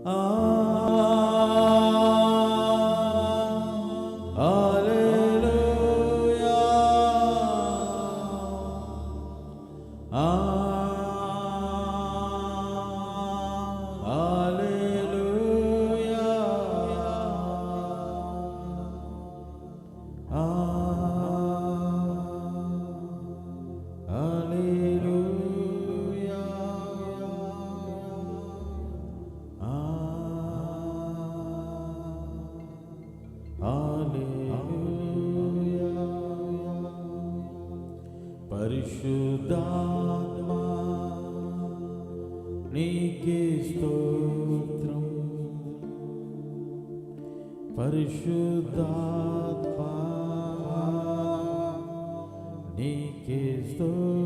పరిశుద్ధాత్మా నీకే స్తోత్రం. పరిశుద్ధాత్మా నీకే స్తోత్రం.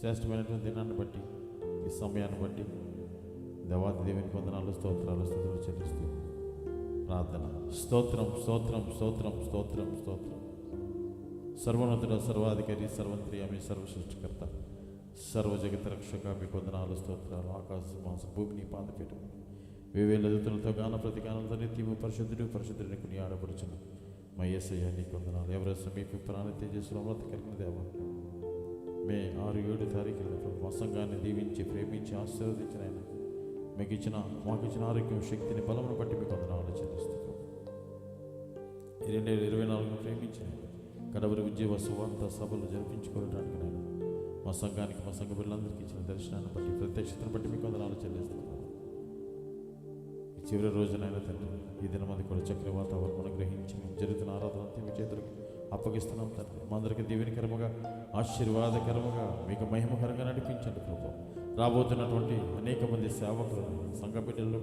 శ్రేష్టమైనటువంటి దినాన్ని బట్టి ఈ సమయాన్ని బట్టి దేవాది దేవుని వందనాలు స్తోత్రాలు స్థుతులు చెల్లిస్తూ ప్రార్థన. స్తోత్రం స్తోత్రం స్తోత్రం స్తోత్రం స్తోత్రం. సర్వోన్నతుడ సర్వాధికారి సర్వంత్రి సర్వ సర్వసృష్టికర్త సర్వ జగత రక్షక మీ వందనాలు స్తోత్రాలు ఆకాశ మాస భూమిని పాదపీఠం. వివేల దుతులతో గాన ప్రతిగానంతో నిత్యము పరిశుద్ధుడు పరిశుద్ధుడిని కొని ఆడపడుచును మా నీ కొందనాలు ఎవరి సమీప ప్రాణ తేజస్సులో అమృత కలిగిన దేవ మే ఆరు ఏడు తారీఖులలో వసంగాన్ని దీవించి ప్రేమించి ఆశీర్వదించిన ఆయన. మీకు ఇచ్చిన మాకు ఇచ్చిన ఆరోగ్యం శక్తిని బలమును బట్టి మీకు వందనాలు ఆలోచిస్తున్నాం రెండు వేల ఇరవై నాలుగును ప్రేమించిన కడవరి ఉద్యోగ సువార్త సభలు జరిపించుకోవడానికి నేను మా సంఘానికి మా సంఘ పిల్లలందరికీ ఇచ్చిన దర్శనాన్ని బట్టి ప్రత్యక్షతను బట్టి మీకు వందనాలు ఆలోచిస్తున్నాను చివరి రోజునైనా తండ్రి ఈ దినమంది కూడా చక్ర వాతావరణం గ్రహించి మేము జరుగుతున్న ఆరాధన అంతా మీ చేతులకు అప్పగిస్తున్నాం తండ్రి. మా అందరికీ దీవెనికరముగా ఆశీర్వాదకరముగా మీకు మహిమకరంగా నడిపించండి ప్రభు రాబోతున్నటువంటి అనేక మంది సేవకులు సంఘ బిడ్డల్లో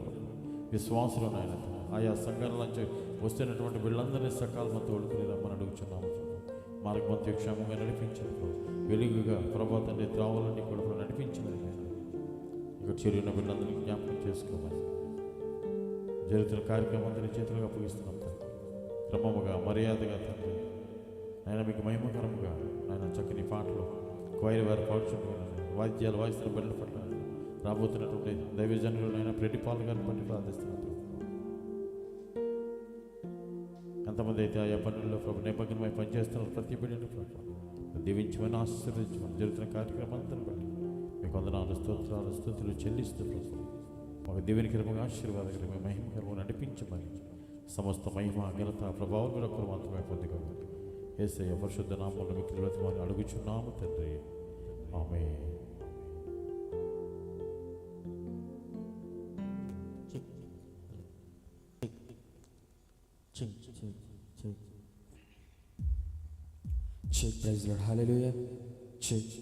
విశ్వాసులు ఆయన ఆయా సంఘాల నుంచి వస్తున్నటువంటి వీళ్ళందరినీ సకాలంలో తోడుకుని రమ్మని అడుగుచున్నాము మార్గమంతి క్షేమంగా నడిపించండి వెలుగుగా ప్రభా తండ్రి త్రావులన్నీ కూడా నడిపించింది ఇక ఇక్కడ చేరిన వీళ్ళందరినీ జ్ఞాపకం చేసుకోవాలి జరుగుతున్న కార్యక్రమం అందరి చేతులకు అప్పగిస్తున్నాం తండ్రి. క్రమముగా మర్యాదగా తండ్రి. ఆయన మీకు మహిమకరముగా ఆయన చక్కని పాటలు క్వైర్ వారి పాడుచుంటున్నారు వాద్యాలు వాయిస్తున్న బిడ్డల పట్ల రాబోతున్నటువంటి దైవజనులు ఆయన ప్రెడ్డి పాల్ గారిని బట్టి ప్రార్థిస్తున్నాం ఎంతమంది అయితే ఆయా పనుల్లో ప్రభు నిమగ్నమై పనిచేస్తున్నారు ప్రతి బిడ్డను ప్రభు. దీవించమని ఆశీర్వదించమని జరుగుతున్న కార్యక్రమం అంతా బట్టి మీకు వందనాలు స్తోత్రాలు స్థుతులు చెల్లిస్తూ ప్రభు. మాకు దేవునికరముగా ఆశీర్వాదకరమే మహిమకరము నడిపించమని సమస్త మహిమ ఘనత ప్రభావం కూడా ఒక్కరు మాత్రమే పొందుకోవాలి ఏసయ్య పరిశుద్ధ నామంలో మీకు నిలబెత్తమని అడుగుచున్నాము తండ్రి ఆమె Check, check, check. Check, praise the Lord. Hallelujah. Check.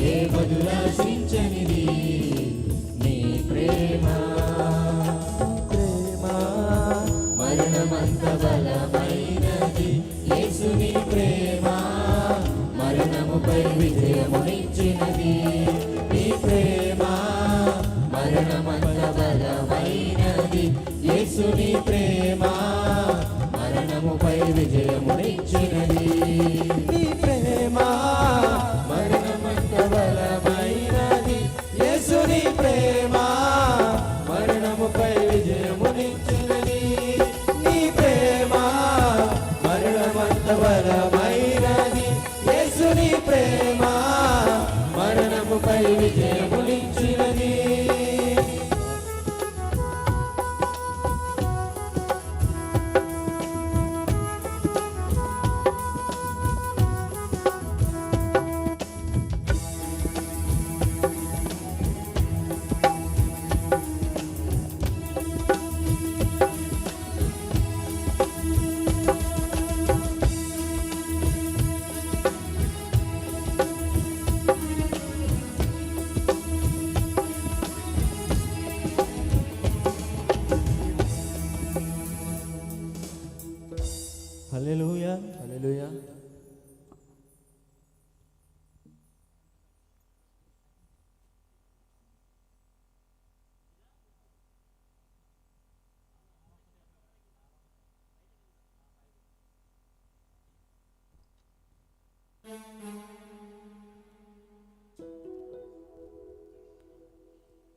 ఏ బదులాశించనిది నీ ప్రేమ.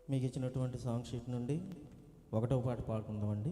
మీకు ఇచ్చినటువంటి సాంగ్ షీట్ నుండి ఒకటో పాట పాడుకుందామండి.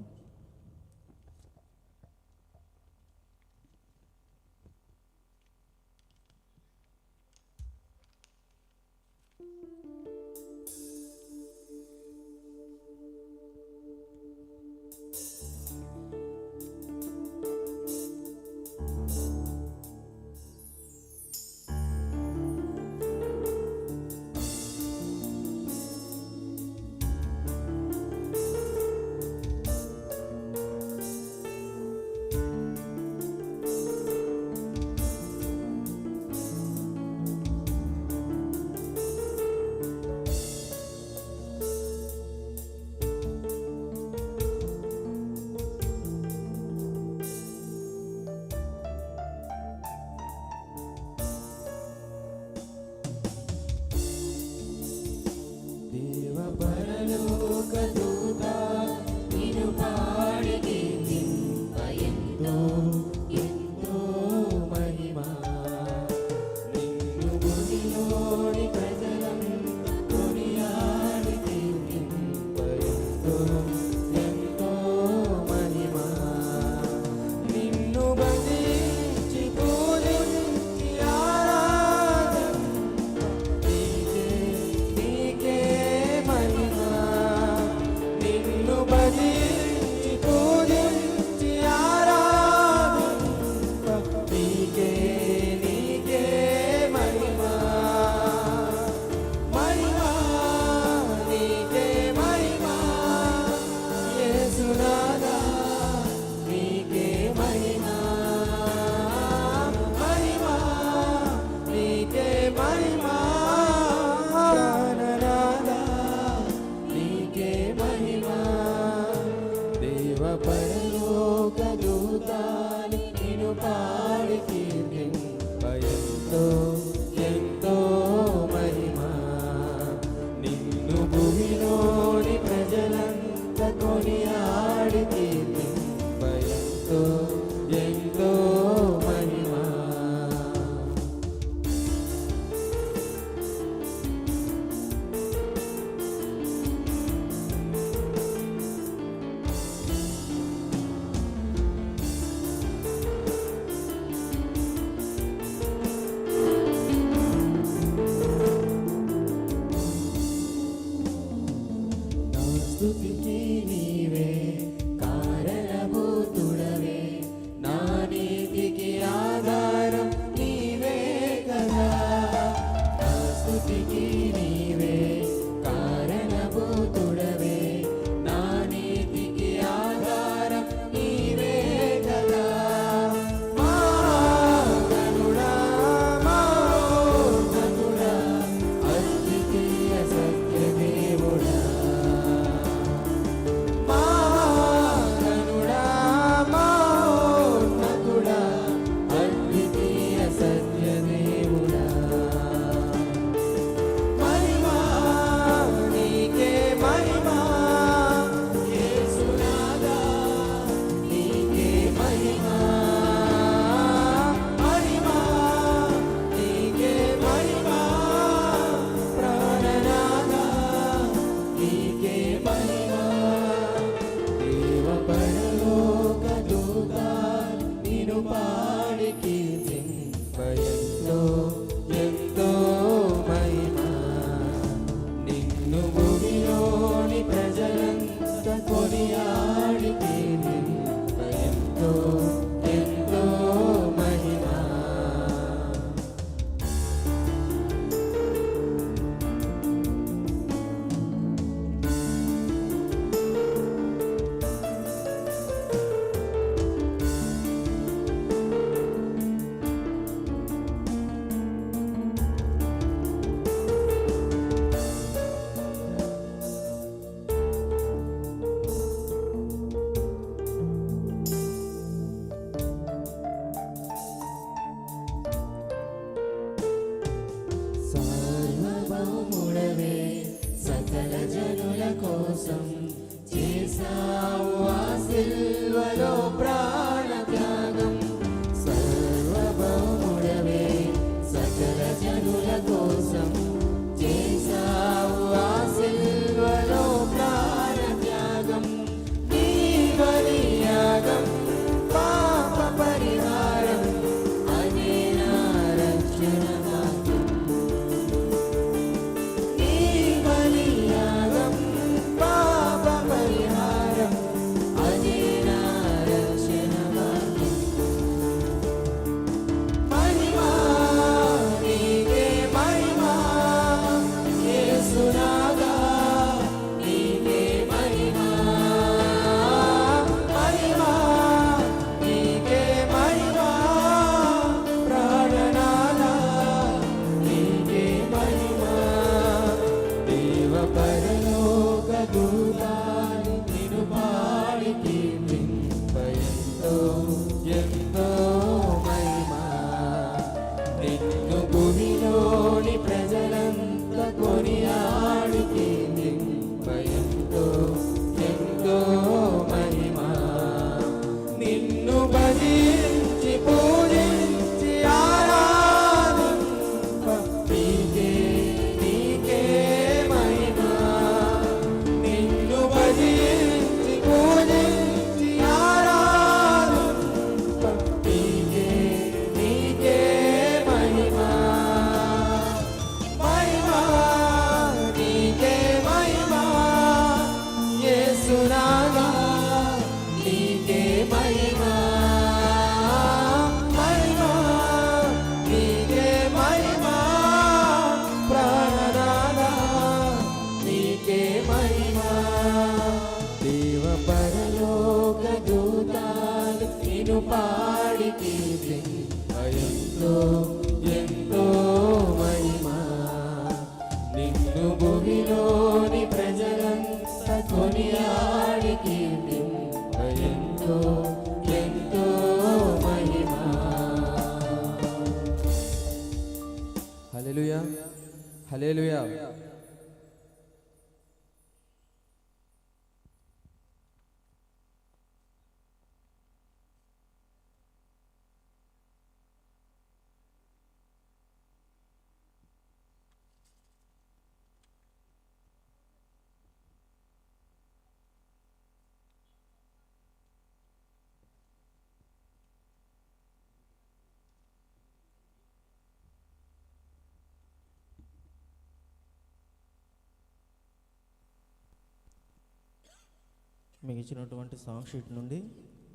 మీకు ఇచ్చినటువంటి సాంగ్ షీట్ నుండి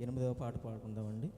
ఎనిమిదవ పాట పాడుకుందామండి.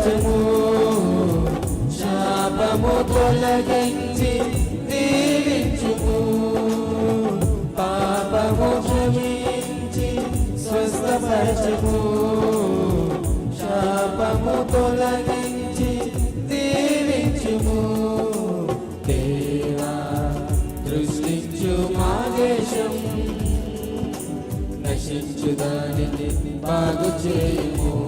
స్వస్థపరచము శాపము తొలగించి దీవించుము. పాపము క్షమించి స్వస్థపరచము. శాపము తొలగించి దీవించుము. దేవా దృష్టించు మా దేశం నశించు దానిని బాగు చేయము